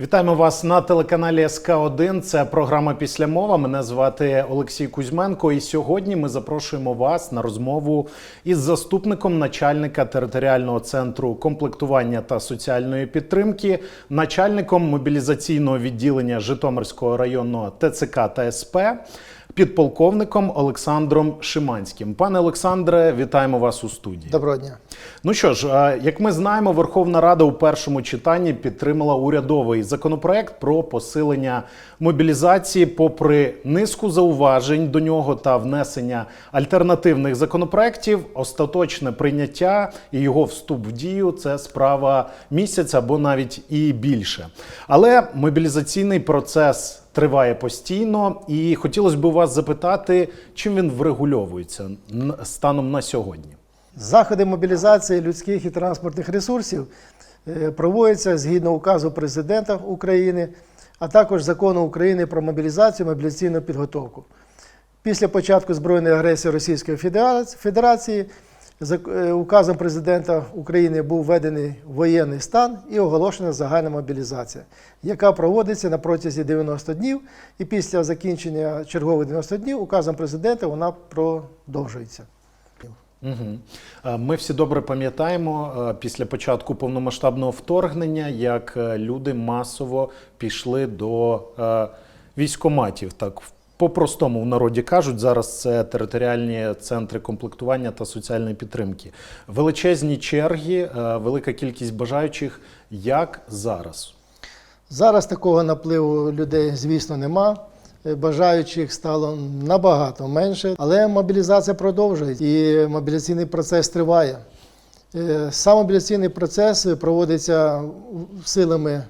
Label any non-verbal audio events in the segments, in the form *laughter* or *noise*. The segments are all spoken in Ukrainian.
Вітаємо вас на телеканалі СК 1 Це програма Після мова. Мене звати Олексій Кузьменко. І сьогодні ми запрошуємо вас на розмову із заступником начальника територіального центру комплектування та соціальної підтримки, начальником мобілізаційного відділення Житомирського районного ТЦК та СП, підполковником Олександром Шиманським. Пане Олександре, вітаємо вас у студії. Доброго дня. Ну що ж, як ми знаємо, Верховна Рада у першому читанні підтримала урядовий законопроект про посилення мобілізації, попри низку зауважень до нього та внесення альтернативних законопроєктів. Остаточне прийняття і його вступ в дію це справа місяця або навіть і більше. Але мобілізаційний процес. Триває постійно, і хотілося б вас запитати, чим він врегульовується станом на сьогодні. Заходи мобілізації людських і транспортних ресурсів е, проводяться згідно указу президента України, а також закону України про мобілізацію і мобілізаційну підготовку. Після початку збройної агресії Російської Федерації указом президента України був введений воєнний стан і оголошена загальна мобілізація, яка проводиться на протязі 90 днів. І після закінчення чергових 90 днів указом президента вона продовжується. Угу. Ми всі добре пам'ятаємо е, після початку повномасштабного вторгнення, як е, люди масово пішли до е, військоматів. Так по-простому в народі кажуть, зараз це територіальні центри комплектування та соціальної підтримки. Величезні черги, е, велика кількість бажаючих. Як зараз? Зараз такого напливу людей, звісно, нема. Е, Бажаючих стало набагато менше, але мобілізація продовжується і мобілізаційний процес триває. Е, Сам мобілізаційний процес проводиться силами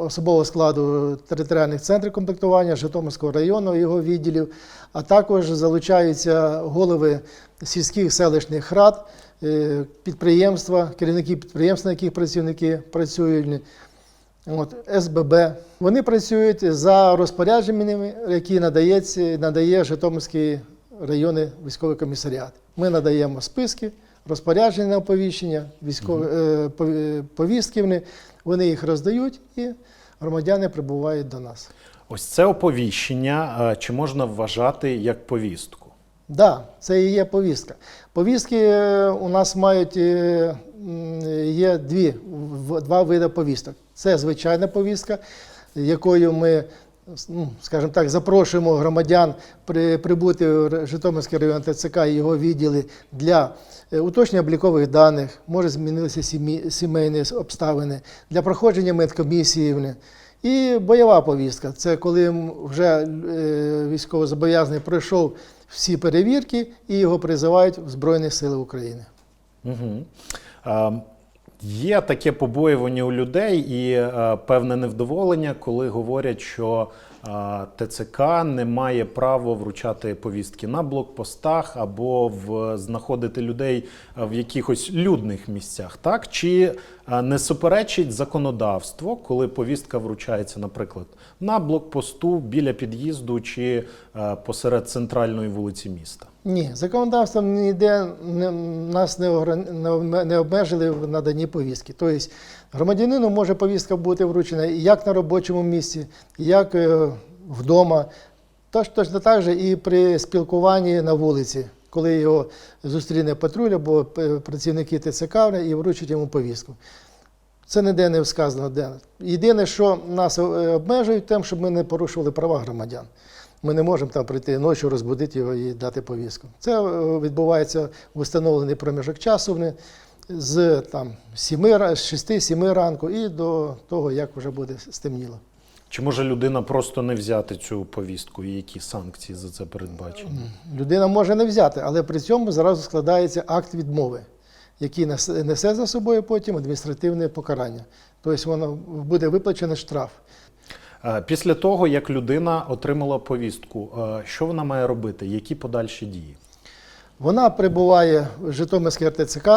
особового складу територіальних центрів комплектування Житомирського району, його відділів, а також залучаються голови сільських селищних рад, е, підприємства, керівники підприємств, на яких працівники працюють. От, СББ. Вони працюють за розпорядженнями, які надається, надає Житомирський районний військовий комісаріат. Ми надаємо списки, розпорядження на оповіщення, військові е, повістки. Вони, вони їх роздають і громадяни прибувають до нас. Ось це оповіщення. е, Чи можна вважати як повістку? Так, да, це і є повістка. Повістки е, у нас мають е, є дві, два види повісток. Це звичайна повістка, якою ми, ну, скажімо так, запрошуємо громадян при, прибути в Житомирський район ТЦК і його відділи для е, уточнення облікових даних, може змінилися сімейні обставини, для проходження медкомісії. І бойова повістка це коли вже е, військовозобов'язаний пройшов всі перевірки і його призивають в Збройні Сили України. Угу. Є таке побоювання у людей і е, певне невдоволення, коли говорять, що е, ТЦК не має права вручати повістки на блокпостах або в, знаходити людей е, в якихось людних місцях. Так? Чи е, не суперечить законодавство, коли повістка вручається, наприклад, на блокпосту біля під'їзду чи е, посеред центральної вулиці міста? Ні, законодавством ніде не, нас не, не обмежили в наданні повістки. Тобто громадянину може повістка бути вручена як на робочому місці, як е, вдома. Тож точно так же і при спілкуванні на вулиці, коли його зустріне патруль або е, працівники ТЦК і вручать йому повістку. Це ніде не сказано. Єдине, що нас е, обмежують тим, щоб ми не порушували права громадян. Ми не можемо там прийти ночі, розбудити його і дати повістку. Це е, відбувається в установлений проміжок часу з там, 7, з 6-7 ранку і до того, як вже буде стемніло. Чи може людина просто не взяти цю повістку, і які санкції за це передбачені? Людина може не взяти, але при цьому зразу складається акт відмови, який несе несе за собою потім адміністративне покарання. Тобто воно буде виплачений штраф. Е, Після того, як людина отримала повістку, е, що вона має робити? Які подальші дії? Вона прибуває в Житомирський РТЦК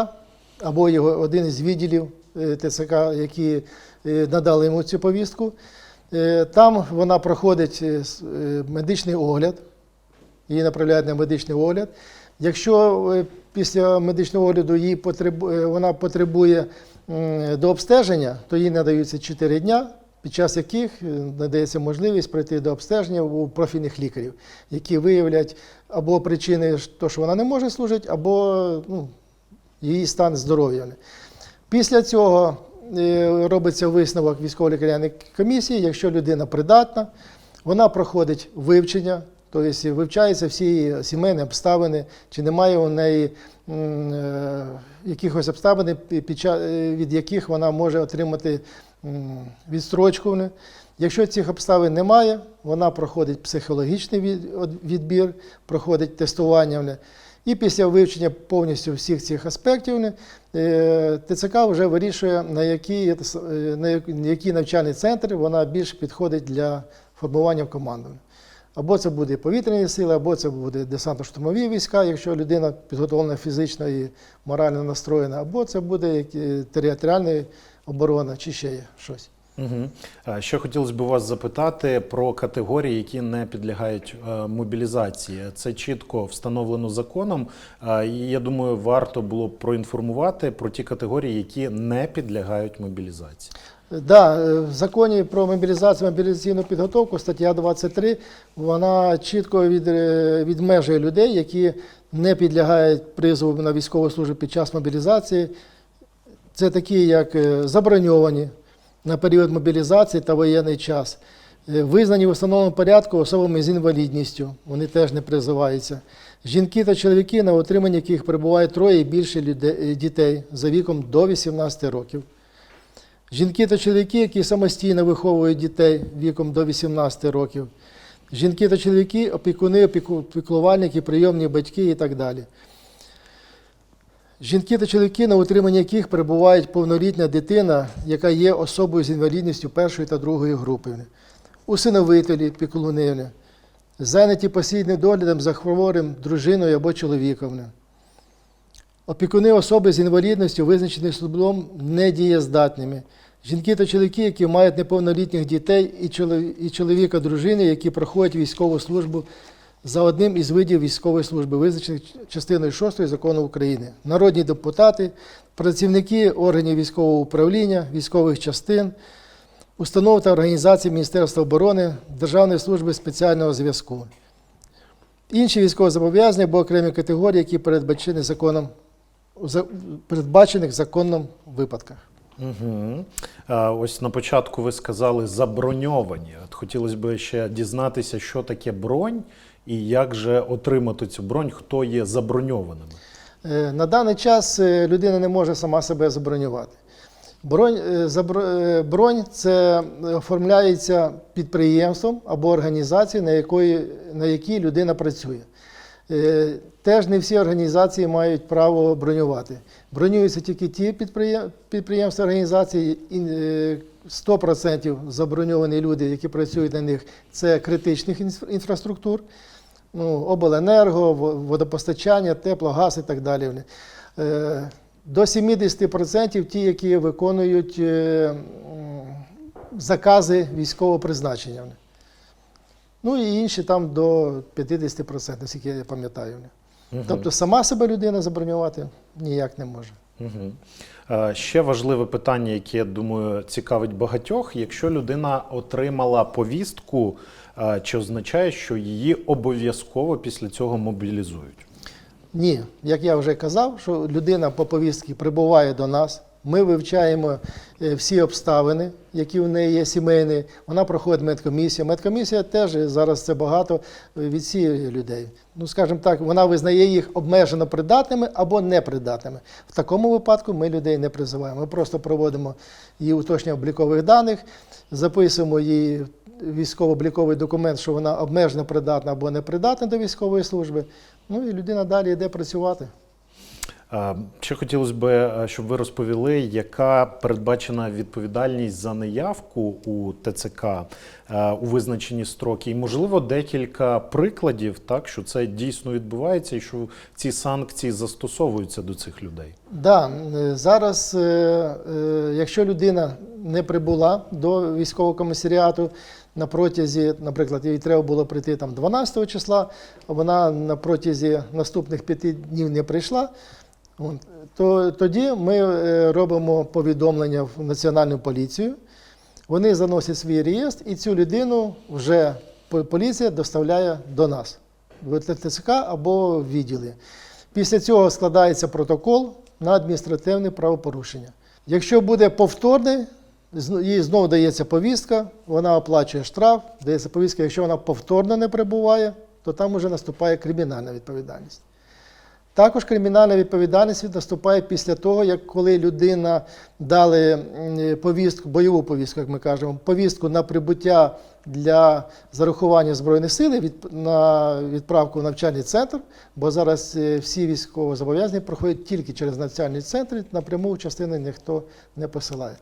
або його один із відділів е, ТЦК, які надали йому цю повістку. Там вона проходить медичний огляд, її направляють на медичний огляд. Якщо після медичного огляду їй потребу- е, вона потребує до обстеження, то їй надаються 4 дня під час яких е, надається можливість пройти до обстеження у профільних лікарів, які виявлять або причини, то, що вона не може служити, або ну, її стан здоров'я. Після цього е, робиться висновок військово лікарняної комісії, якщо людина придатна, вона проходить вивчення, тобто вивчаються всі сімейні обставини, чи немає у неї е, якихось обставин, від яких вона може отримати відстрочку. Якщо цих обставин немає, вона проходить психологічний відбір, проходить тестування. І після вивчення повністю всіх цих аспектів е, ТЦК вже вирішує, на який, е, на який навчальний центр вона більш підходить для формування в команду. Або це буде повітряні сили, або це буде десантно-штурмові війська, якщо людина підготовлена фізично і морально настроєна, або це буде територіальна оборона чи ще щось. Угу. Ще хотілося б вас запитати про категорії, які не підлягають е, мобілізації. Це чітко встановлено законом. І я думаю, варто було б проінформувати про ті категорії, які не підлягають мобілізації. Да, е, в законі про мобілізацію мобілізаційну підготовку, стаття 23, вона чітко від, е, відмежує людей, які не підлягають призову на військову службу під час мобілізації. Це такі, як е, заброньовані на період мобілізації та воєнний час, визнані в установленому порядку особами з інвалідністю, вони теж не призиваються. Жінки та чоловіки, на утриманні яких перебуває троє і більше людей- дітей за віком до 18 років. Жінки та чоловіки, які самостійно виховують дітей віком до 18 років. Жінки та чоловіки, опікуни, опіку- піклувальники, прийомні батьки і так далі. Жінки та чоловіки, на утриманні яких перебувають повнолітня дитина, яка є особою з інвалідністю першої та другої групи. Усиновителі, піклуни, зайняті постійним доглядом за хворим дружиною або чоловіком. Опікуни особи з інвалідністю, визначених судом, недієздатними. Жінки та чоловіки, які мають неповнолітніх дітей, і чоловіка дружини, які проходять військову службу за одним із видів військової служби, визначених частиною 6 закону України. Народні депутати, працівники органів військового управління, військових частин, установ та організацій Міністерства оборони, Державної служби спеціального зв'язку. Інші військовозобов'язані або окремі категорії, які передбачені законом, за- передбачених законом випадках. Угу. Ось на початку ви сказали заброньовані. От хотілося б ще дізнатися, що таке бронь і як же отримати цю бронь, хто є заброньованими. Е, На даний час е, людина не може сама себе забронювати. Бронь, е, бронь це оформляється підприємством або організацією, на якій людина працює. Е, Теж не всі організації мають право бронювати. Бронюються тільки ті підприємства організації, е, 100% заброньовані люди, які працюють на них, це критичних інфраструктур, ну, обленерго, водопостачання, тепло, газ і так далі. Е, До 70% ті, які виконують е, закази військового призначення. Ну і інші там до 50%, наскільки я пам'ятаю. Тобто сама себе людина забронювати ніяк не може. Угу. Ще важливе питання, яке я думаю цікавить багатьох. Якщо людина отримала повістку, чи означає, що її обов'язково після цього мобілізують? Ні, як я вже казав, що людина по повістці прибуває до нас. Ми вивчаємо е, всі обставини, які в неї є сімейні. Вона проходить медкомісію. Медкомісія теж зараз це багато е, відсіює людей. Ну, скажімо так, вона визнає їх обмежено придатними або непридатними. В такому випадку ми людей не призиваємо. Ми просто проводимо її уточнення облікових даних, записуємо її військово-обліковий документ, що вона обмежено придатна або непридатна до військової служби. Ну і людина далі йде працювати. Е, Ще хотілося б, е, щоб ви розповіли, яка передбачена відповідальність за неявку у ТЦК е, у визначені строки, і можливо декілька прикладів, так що це дійсно відбувається, і що ці санкції застосовуються до цих людей. Да, е, зараз, якщо людина не прибула до військового комісаріату на протязі, наприклад, їй треба було прийти там 12 числа, вона на протязі наступних п'яти днів не прийшла, то тоді ми е, робимо повідомлення в Національну поліцію. Вони заносять свій реєстр, і цю людину вже поліція доставляє до нас в ТЦК або в відділи. Після цього складається протокол на адміністративне правопорушення. Якщо буде повторне, їй знову дається повістка, вона оплачує штраф, дається повістка. Якщо вона повторно не прибуває, то там вже наступає кримінальна відповідальність. Також кримінальна відповідальність наступає після того, як коли людина дали повістку, бойову повістку, як ми кажемо, повістку на прибуття для зарахування Збройних сил від, на відправку в навчальний центр, бо зараз е, всі військово зобов'язані проходять тільки через навчальний центр, напряму частини ніхто не посилає.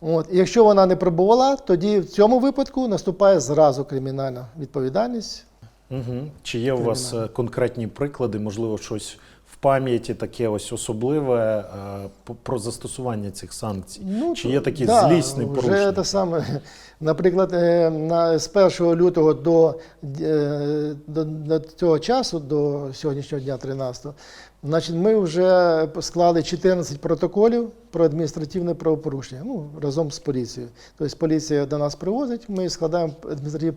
От. Якщо вона не прибувала, тоді в цьому випадку наступає зразу кримінальна відповідальність. Угу. Чи є у вас е, конкретні приклади, можливо, щось в пам'яті таке ось особливе е, про застосування цих санкцій? Чи є такі Ну, да, злісні вже те саме. *laughs* Наприклад, е, на, з 1 лютого до, до, до цього часу, до сьогоднішнього дня 13, значить, ми вже склали 14 протоколів про адміністративне правопорушення ну, разом з поліцією. Тобто поліція до нас привозить, ми складаємо адміністративні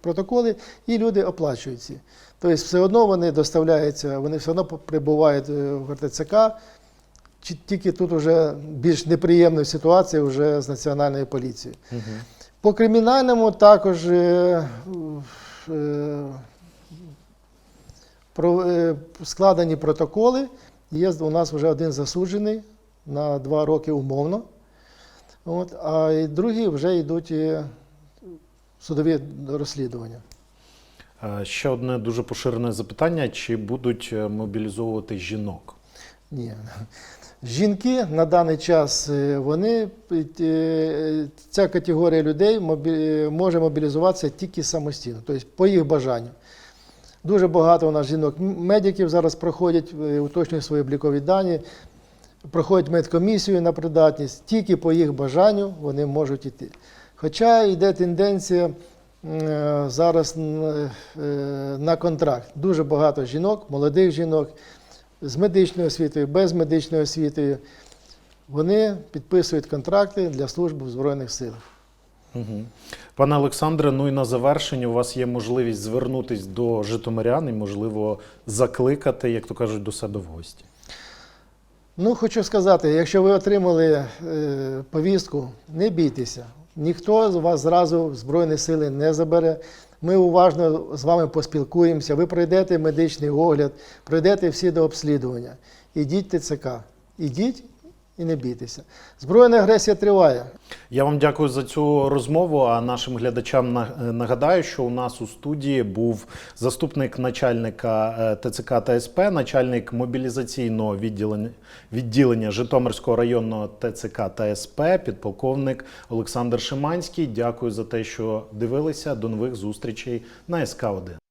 протоколи і люди оплачують ці. Тобто все одно вони доставляються, вони все одно прибувають е, в РТЦК, чи тільки тут вже більш неприємна ситуація вже з національною поліцією. Мгм. По кримінальному також е, е, складені протоколи. Є у нас вже один засуджений на два роки умовно. От, а й другі вже йдуть е, судові розслідування. Е, Ще одне дуже поширене запитання: чи будуть е, мобілізовувати жінок? Ні. Жінки на даний час е, вони е, ця категорія людей може мобілізуватися тільки самостійно, тобто по їх бажанню. Дуже багато у нас жінок-медиків зараз проходять, е, уточнюють свої облікові дані, проходять медкомісію на придатність, тільки по їх бажанню вони можуть йти. Хоча йде тенденція е, зараз е, на контракт. Дуже багато жінок, молодих жінок з медичною освітою, без медичної освітою. Вони підписують контракти для служби в Збройних силах. Угу. Пане Олександре, ну і на завершення у вас є можливість звернутись до житомирян і, можливо, закликати, як то кажуть, до себе в гості. Ну, хочу сказати, якщо ви отримали е, повістку, не бійтеся. Ніхто з вас зразу Збройні сили не забере. Ми уважно з вами поспілкуємося. Ви пройдете медичний огляд, пройдете всі до обслідування. Ідіть ТЦК. Ідіть і не бійтеся. Збройна агресія триває. Я вам дякую за цю розмову. А нашим глядачам е, нагадаю, що у нас у студії був заступник начальника е, ТЦК та СП, начальник мобілізаційного відділення, відділення Житомирського районного ТЦК та СП, підполковник Олександр Шиманський. Дякую за те, що дивилися. До нових зустрічей на СК 1